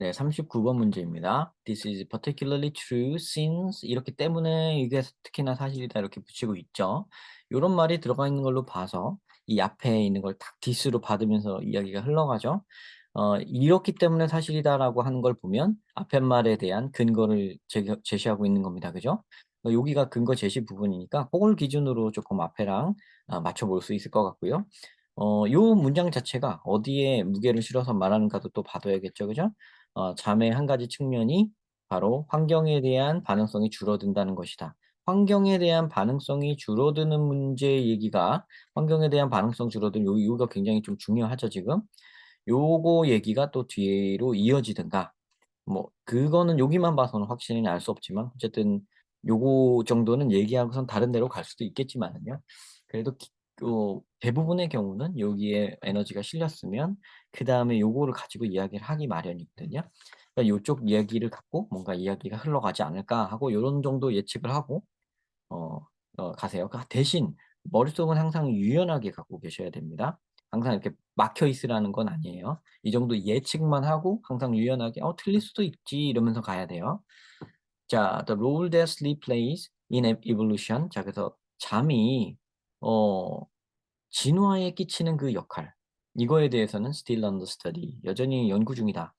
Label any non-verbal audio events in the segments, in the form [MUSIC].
네, 39번 문제입니다. This is particularly true since 이렇기 때문에 이게 특히나 사실이다 이렇게 붙이고 있죠. 이런 말이 들어가 있는 걸로 봐서 이 앞에 있는 걸딱 this로 받으면서 이야기가 흘러가죠. 어, 이렇기 때문에 사실이다라고 하는 걸 보면 앞에 말에 대한 근거를 제, 제시하고 있는 겁니다. 그죠? 어, 여기가 근거 제시 부분이니까 그걸 기준으로 조금 앞에랑 아, 맞춰볼 수 있을 것 같고요. 어, 요 문장 자체가 어디에 무게를 실어서 말하는가도 또 봐둬야겠죠. 그죠? 어, 잠의 한 가지 측면이 바로 환경에 대한 반응성이 줄어든다는 것이다. 환경에 대한 반응성이 줄어드는 문제 얘기가 환경에 대한 반응성 줄어든 요 이유가 굉장히 좀 중요하죠 지금. 요거 얘기가 또 뒤로 이어지든가 뭐 그거는 여기만 봐서는 확실히 알 수 없지만 어쨌든 요거 정도는 얘기하고선 다른 데로 갈 수도 있겠지만은요. 그래도 기, 어, 대부분의 경우는 여기에 에너지가 실렸으면 그 다음에 요거를 가지고 이야기를 하기 마련이거든요. 그러니까 요쪽 이야기를 갖고 뭔가 이야기가 흘러가지 않을까 하고 요런 정도 예측을 하고 어, 어, 가세요. 그 대신 머릿속은 항상 유연하게 갖고 계셔야 됩니다. 항상 이렇게 막혀 있으라는 건 아니에요. 이 정도 예측만 하고 항상 유연하게 어 틀릴 수도 있지 이러면서 가야 돼요. 자, the role that sleep plays in evolution. 자, 그래서 잠이 어 진화에 끼치는 그 역할 이거에 대해서는 still under study 여전히 연구 중이다.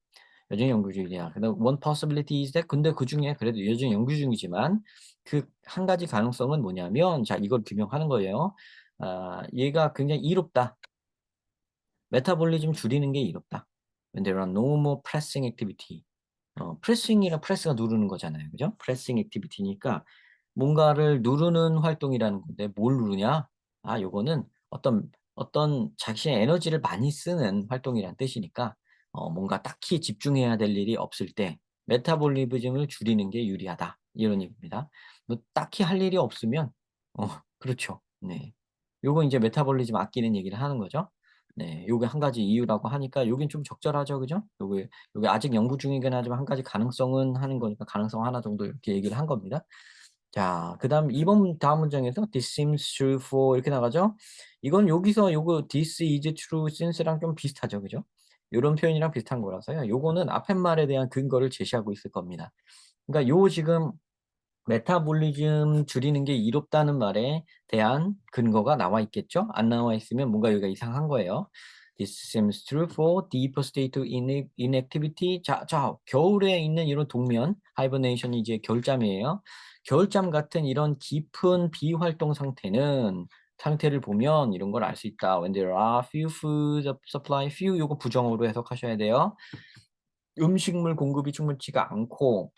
여전히 연구 중이야. 그다음 one possibility is that 근데 그 중에 그래도 여전히 연구 중이지만 그 한 가지 가능성은 뭐냐면 자 이걸 규명하는 거예요. 아, 얘가 굉장히 이롭다. 메타볼리즘 줄이는 게 이롭다. When there are no more pressing activity. 어, 프레싱이랑 프레스가 누르는 거잖아요. 그죠? 프레싱 액티비티니까 뭔가를 누르는 활동이라는 건데 뭘 누르냐? 아, 요거는 어떤 어떤 자신의 에너지를 많이 쓰는 활동이란 뜻이니까 어, 뭔가 딱히 집중해야 될 일이 없을 때 메타볼리즘을 줄이는 게 유리하다. 이런 얘기입니다. 뭐 딱히 할 일이 없으면 어, 그렇죠. 네. 요거 이제 메타볼리즘 아끼는 얘기를 하는 거죠. 네, 요게 한 가지 이유라고 하니까 요긴 좀 적절하죠. 그죠? 요게 요게 아직 연구 중이긴 하지만 한 가지 가능성은 하는 거니까 가능성 하나 정도 이렇게 얘기를 한 겁니다. 자, 그다음 2번 다음 문장에서 this seems true for 이렇게 나가죠. 이건 여기서 요거 this is true since랑 좀 비슷하죠. 그죠? 요런 표현이랑 비슷한 거라서요. 요거는 앞에 말에 대한 근거를 제시하고 있을 겁니다. 그러니까 요 지금 메타볼리즘 줄이는 게 이롭다는 말에 대한 근거가 나와 있겠죠? 안 나와 있으면 뭔가 여기가 이상한 거예요. This seems true for deeper state inactivity. 자, 자, 겨울에 있는 이런 동면, hibernation이 이제 겨울잠이에요. 겨울잠 같은 이런 깊은 비활동 상태는 상태를 보면 이런 걸 알 수 있다. When there are few food supply, few 요거 부정어로 해석하셔야 돼요. 음식물 공급이 충분치가 않고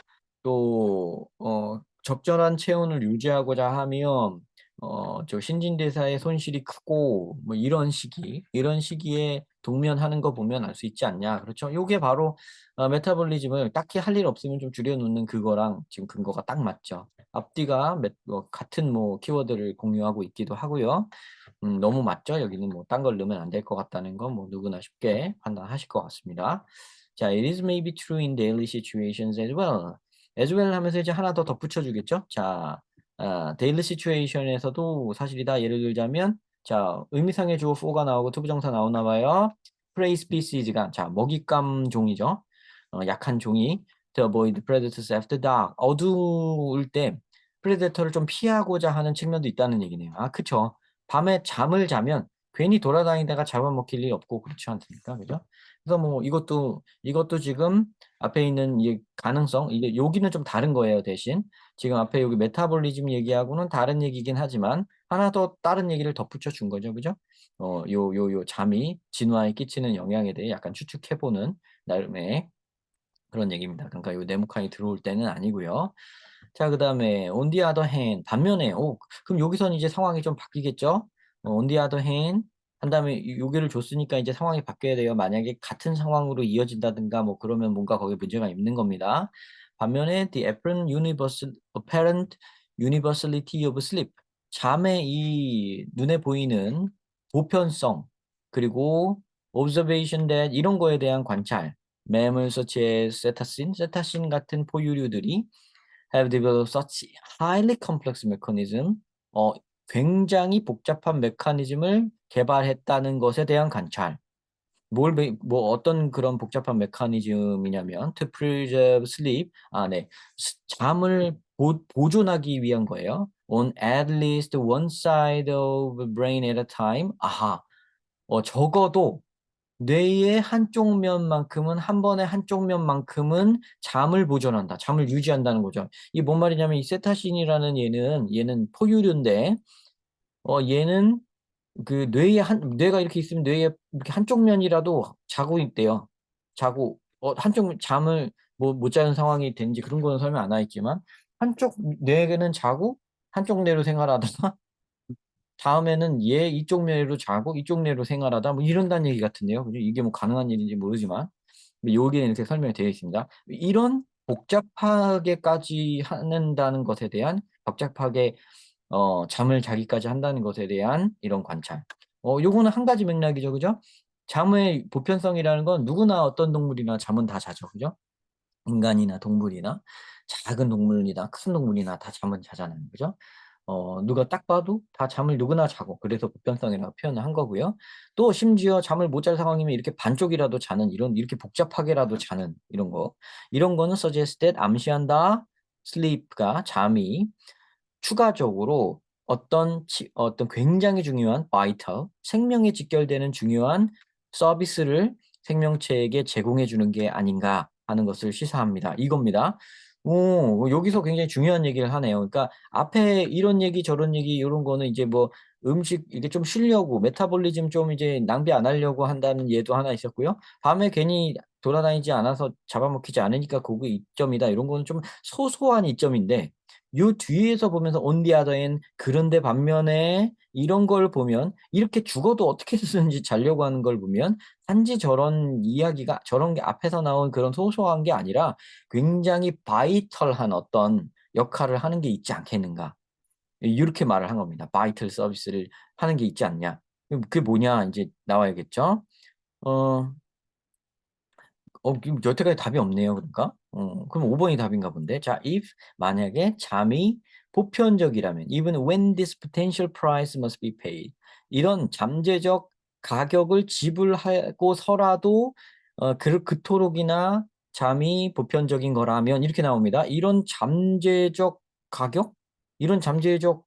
또 어, 적절한 체온을 유지하고자 하면 어, 저 신진대사의 손실이 크고 뭐 이런 시기 이런 시기에 동면하는 거 보면 알 수 있지 않냐. 그렇죠? 요게 바로 어, 메타볼리즘을 딱히 할 일 없으면 좀 줄여 놓는 그거랑 지금 근거가 딱 맞죠. 앞뒤가 몇, 뭐 같은 뭐 키워드를 공유하고 있기도 하고요. 음, 너무 맞죠? 여기는 뭐 딴 걸 넣으면 안 될 것 같다는 건 뭐 누구나 쉽게 판단하실 것 같습니다. 자 it is maybe true in daily situations as well. As well 하면서 이제 하나 더 덧붙여 주겠죠? 자 아, 데일리 시츄에이션에서도 사실이다. 예를 들자면 자, 의미상의 주어 for가 나오고 투부정사 나오나 봐요. prey species가 자, 먹잇감 종이죠. 어, 약한 종이 to avoid predators after dark. 어두울 때 프레데터를 좀 피하고자 하는 측면도 있다는 얘기네요. 아, 그쵸. 밤에 잠을 자면 괜히 돌아다니다가 잡아먹힐 일이 없고 그렇지 않습니까? 그죠? 그래서 뭐 이것도 이것도 지금 앞에 있는 이 가능성 이게 여기는 좀 다른 거예요 대신. 지금 앞에 여기 메타볼리즘 얘기하고는 다른 얘기긴 하지만 하나 더 다른 얘기를 덧붙여 준 거죠. 그죠? 어요 요 요 잠이 진화에 끼치는 영향에 대해 약간 추측해 보는 나름의 그런 얘기입니다. 그러니까 요 네모칸이 들어올 때는 아니고요. 자 그 다음에 on the other hand 반면에 오 그럼 여기서는 이제 상황이 좀 바뀌겠죠? 어, the other hand 한 다음에 요기를 줬으니까 이제 상황이 바뀌어야 돼요. 만약에 같은 상황으로 이어진다든가 뭐 그러면 뭔가 거기에 문제가 있는 겁니다. 반면에 the apparent universal apparent universality of sleep 잠의 이 눈에 보이는 보편성 그리고 observation that 이런 거에 대한 관찰 매물 as cetacin, cetacin 같은 포유류들이 have developed such highly complex mechanism 어, 굉장히 복잡한 메커니즘을 개발했다는 것에 대한 관찰. 뭘 배- 뭐 어떤 그런 복잡한 메커니즘이냐면 to preserve sleep 아 네. 스- 잠을 보, 보존하기 위한 거예요. on at least one side of brain at a time. 아하. 어 적어도 뇌의 한쪽 면만큼은 한 번에 한쪽 면만큼은 잠을 보존한다. 잠을 유지한다는 거죠. 이게 뭔 말이냐면 이 세타신이라는 얘는 얘는 포유류인데 어 얘는 그 뇌에 한 뇌가 이렇게 있으면 뇌에 이렇게 한쪽 면이라도 자고 있대요. 자고 어 한쪽 면- 잠을 뭐 못 자는 상황이 되는지 그런 거는 설명 안와 있지만 한쪽 뇌는 자고 한쪽 뇌로 생활하다가 다음에는 얘 이쪽 뇌로 자고 이쪽 뇌로 생활하다 뭐 이런다는 얘기 같은데요. 이게 뭐 가능한 일인지 모르지만 여기에 이렇게 설명이 되어 있습니다. 이런 복잡하게까지 하는다는 것에 대한 복잡하게 어 잠을 자기까지 한다는 것에 대한 이런 관찰. 어 요거는 한 가지 맥락이죠. 그죠? 잠의 보편성이라는 건 누구나 어떤 동물이나 잠은 다 자죠. 그죠? 인간이나 동물이나 작은 동물이나 큰 동물이나 다 잠은 자잖아요. 그죠? 어 누가 딱 봐도 다 잠을 누구나 자고 그래서 보편성이라고 표현을 한 거고요. 또 심지어 잠을 못 잘 상황이면 이렇게 반쪽이라도 자는 이런 이렇게 복잡하게라도 자는 이런 거. 이런 거는 suggested 암시한다. sleep가 잠이 추가적으로 어떤 치 어떤 굉장히 중요한 vital 생명에 직결되는 중요한 서비스를 생명체에게 제공해 주는 게 아닌가 하는 것을 시사합니다. 이겁니다. 오 여기서 굉장히 중요한 얘기를 하네요. 그러니까 앞에 이런 얘기 저런 얘기 요런 거는 이제 뭐 음식 이게 좀 쉬려고 메타볼리즘 좀 이제 낭비 안 하려고 한다는 예도 하나 있었고요. 밤에 괜히 돌아다니지 않아서 잡아먹히지 않으니까 그거 이점이다. 이런 거는 좀 소소한 이점인데 요 뒤에서 보면서 hand 그런데 반면에 이런 걸 보면 이렇게 죽어도 어떻게 해서든지 자려고 하는 걸 보면 단지 저런 이야기가 저런 게 앞에서 나온 그런 소소한 게 아니라 굉장히 바이털한 어떤 역할을 하는 게 있지 않겠는가. 이렇게 말을 한 겁니다. 바이털 서비스를 하는 게 있지 않냐. 그게 뭐냐 이제 나와야겠죠. 어, 어 여태까지 답이 없네요. 그러니까. 어 그럼 5 번이 답인가 본데. 자 if 만약에 잠이 보편적이라면 even when this potential price must be paid 이런 잠재적 가격을 지불하고서라도 어 그 그토록이나 잠이 보편적인 거라면 이렇게 나옵니다. 이런 잠재적 가격? 이런 잠재적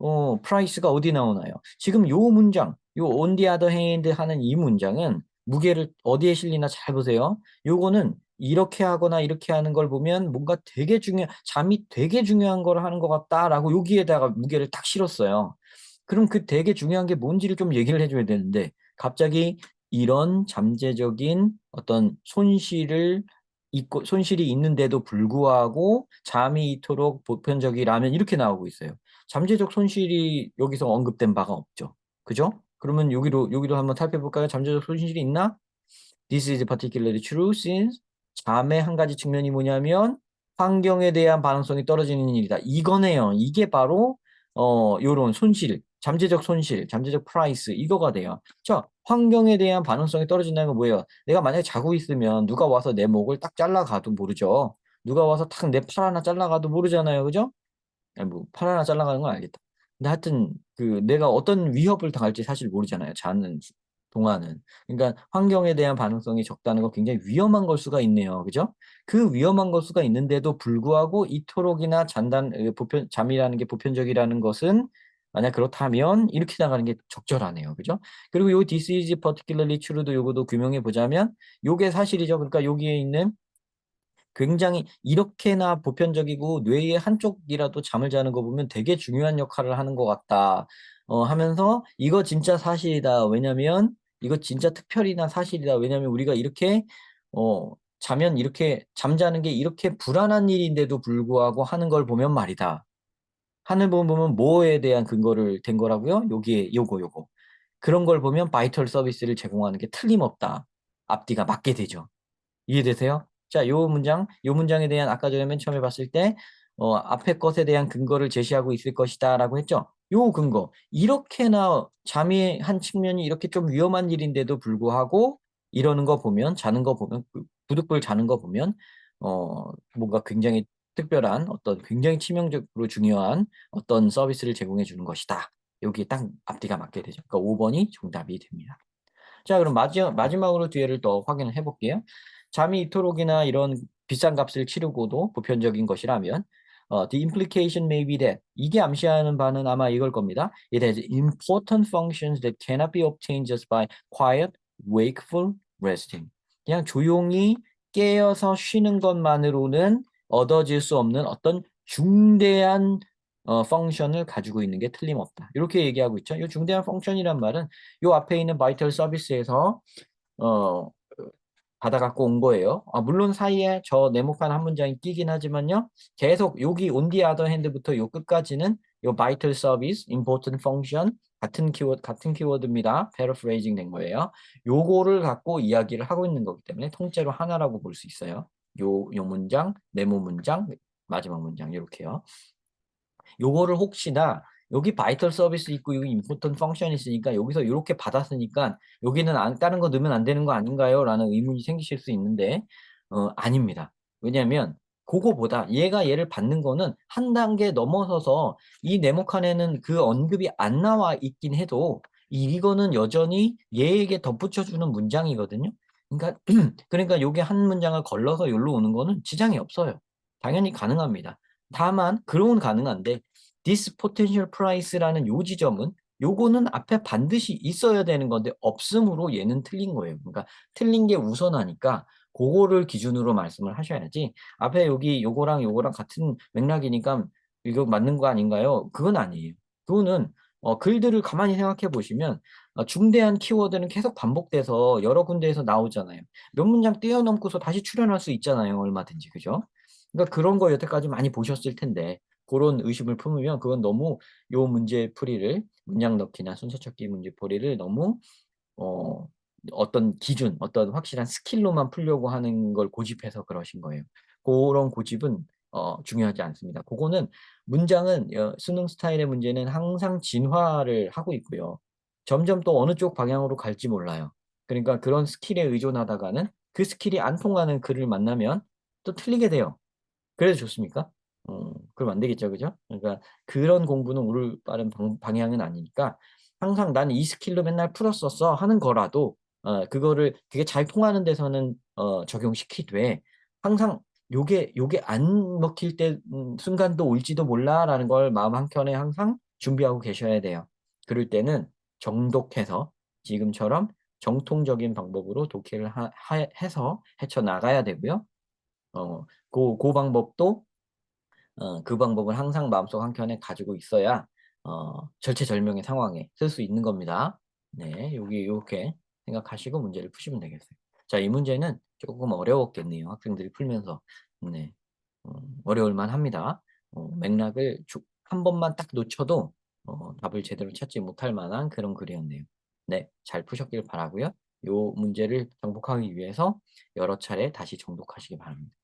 어 price가 어디 나오나요? 지금 요 문장 요 on the other hand 하는 이 문장은 무게를 어디에 실리나 잘 보세요. 요거는 이렇게 하거나 이렇게 하는 걸 보면 뭔가 되게 중요 잠이 되게 중요한 걸 하는 것 같다라고 여기에다가 무게를 딱 실었어요. 그럼 그 되게 중요한 게 뭔지를 좀 얘기를 해 줘야 되는데 갑자기 이런 잠재적인 어떤 손실을 있고 손실이 있는데도 불구하고 잠이 이토록 보편적이라면 이렇게 나오고 있어요. 잠재적 손실이 여기서 언급된 바가 없죠. 그죠? 그러면 여기로 여기로 한번 살펴 볼까요? 잠재적 손실이 있나? This is particularly true since 잠의 한 가지 측면이 뭐냐면 환경에 대한 반응성이 떨어지는 일이다. 이거네요. 이게 바로 어 요런 손실, 잠재적 손실, 잠재적 프라이스 이거가 돼요. 자, 환경에 대한 반응성이 떨어진다는 건 뭐예요? 내가 만약에 자고 있으면 누가 와서 내 목을 딱 잘라가도 모르죠. 누가 와서 탁내팔 하나 잘라가도 모르잖아요. 그죠? 아니 뭐 팔 하나 잘라가는 건 알겠다. 근데 하여튼 그 내가 어떤 위협을 당할지 사실 모르잖아요. 자는 동안은. 그러니까 환경에 대한 반응성이 적다는 건 굉장히 위험한 걸 수가 있네요. 그죠? 그 위험한 걸 수가 있는데도 불구하고 이토록이나 잔단 에, 보편 잠이라는 게 보편적이라는 것은 만약 그렇다면 이렇게 나가는 게 적절하네요. 그죠? 그리고 요 this is particularly true도 요거도 규명해 보자면 요게 사실이죠. 그러니까 여기에 있는 굉장히 이렇게나 보편적이고 뇌의 한쪽이라도 잠을 자는 거 보면 되게 중요한 역할을 하는 것 같다. 어 하면서 이거 진짜 사실이다. 왜냐면 이거 진짜 특별히나 사실이다. 왜냐면 우리가 이렇게 어 자면 이렇게 잠자는 게 이렇게 불안한 일인데도 불구하고 하는 걸 보면 말이다. 하는 부분 보면 뭐에 대한 근거를 댄 거라고요? 여기에 요거 요거. 그런 걸 보면 바이털 서비스를 제공하는 게 틀림없다. 앞뒤가 맞게 되죠. 이해되세요? 자, 요 문장, 요 문장에 대한 아까 전에 맨 처음에 봤을 때 어, 앞에 것에 대한 근거를 제시하고 있을 것이다 라고 했죠. 요 근거. 이렇게나 잠의 한 측면이 이렇게 좀 위험한 일인데도 불구하고 이러는 거 보면 자는 거 보면 그 부득불 자는 거 보면 어, 뭔가 굉장히 특별한 어떤 굉장히 치명적으로 중요한 어떤 서비스를 제공해 주는 것이다. 여기에 딱 앞뒤가 맞게 되죠. 그러니까 5번이 정답이 됩니다. 자, 그럼 마지, 마지막으로 뒤에를 더 확인을 해볼게요. 잠이 이토록이나 이런 비싼 값을 치르고도 보편적인 것이라면 어, the implication may be that 이게 암시하는 바는 아마 이걸 겁니다. It has important functions that cannot be obtained just by quiet, wakeful resting. 그냥 조용히 깨어서 쉬는 것만으로는 얻어질 수 없는 어떤 중대한 어, 펑션을 가지고 있는 게 틀림없다. 이렇게 얘기하고 있죠. 이 중대한 펑션이란 말은 이 앞에 있는 바이털 서비스에서 어, 받아갖고 온 거예요. 아, 물론 사이에 저 네모칸 한 문장이 끼긴 하지만요. 계속 여기 on the other hand부터 요 끝까지는 요 vital service, important function 같은 키워드 같은 키워드입니다. paraphrasing 된 거예요. 요거를 갖고 이야기를 하고 있는 거기 때문에 통째로 하나라고 볼 수 있어요. 요, 요 문장, 네모 문장, 마지막 문장 이렇게요. 요거를 혹시나 여기 바이털 서비스 있고 여기 임포턴 펑션 있으니까 여기서 이렇게 받았으니까 여기는 안 다른 거 넣으면 안 되는 거 아닌가요? 라는 의문이 생기실 수 있는데 어, 아닙니다. 왜냐하면 그거보다 얘가 얘를 받는 거는 한 단계 넘어서서 이 네모칸에는 그 언급이 안 나와 있긴 해도 이거는 여전히 얘에게 덧붙여주는 문장이거든요. 그러니까 [CLEARS THROAT] 그러니까 요게 한 문장을 걸러서 여기로 오는 거는 지장이 없어요. 당연히 가능합니다. 다만 그런 가능한데 this potential price라는 요 지점은 요거는 앞에 반드시 있어야 되는 건데 없음으로 얘는 틀린 거예요. 그러니까 틀린 게 우선하니까 그거를 기준으로 말씀을 하셔야지 앞에 여기 요거랑 요거랑 같은 맥락이니까 이거 맞는 거 아닌가요? 그건 아니에요. 그거는 어, 글들을 가만히 생각해 보시면 어, 중대한 키워드는 계속 반복돼서 여러 군데에서 나오잖아요. 몇 문장 뛰어넘고서 다시 출연할 수 있잖아요. 얼마든지 그죠? 그러니까 그런 거 여태까지 많이 보셨을 텐데 그런 의심을 품으면 그건 너무 요 문제 풀이를 문장 넣기나 순서 찾기 문제 풀이를 너무 어, 어떤 기준, 어떤 확실한 스킬로만 풀려고 하는 걸 고집해서 그러신 거예요. 그런 고집은 어, 중요하지 않습니다. 그거는 문장은 어, 수능 스타일의 문제는 항상 진화를 하고 있고요. 점점 또 어느 쪽 방향으로 갈지 몰라요. 그러니까 그런 스킬에 의존하다가는 그 스킬이 안 통하는 글을 만나면 또 틀리게 돼요. 그래도 좋습니까? 어, 그럼 안 되겠죠, 그죠? 그러니까 그런 공부는 올바른 방, 방향은 아니니까 항상 나는 이 스킬로 맨날 풀었었어 하는 거라도 어, 그거를 그게 잘 통하는 데서는 어, 적용시키되 항상 요게 요게 안 먹힐 때 음, 순간도 올지도 몰라라는 걸 마음 한켠에 항상 준비하고 계셔야 돼요. 그럴 때는 정독해서 지금처럼 정통적인 방법으로 독해를 하, 하, 해서 헤쳐 나가야 되고요. 어, 그, 그 방법도 어, 그 방법을 항상 마음속 한켠에 가지고 있어야 어, 절체절명의 상황에 쓸 수 있는 겁니다. 네, 여기 이렇게 생각하시고 문제를 푸시면 되겠어요. 자, 이 문제는 조금 어려웠겠네요. 학생들이 풀면서. 네, 어, 어려울만 합니다. 어, 맥락을 주, 한 번만 딱 놓쳐도 어, 답을 제대로 찾지 못할 만한 그런 글이었네요. 네, 잘 푸셨길 바라고요. 이 문제를 정복하기 위해서 여러 차례 다시 정독하시기 바랍니다.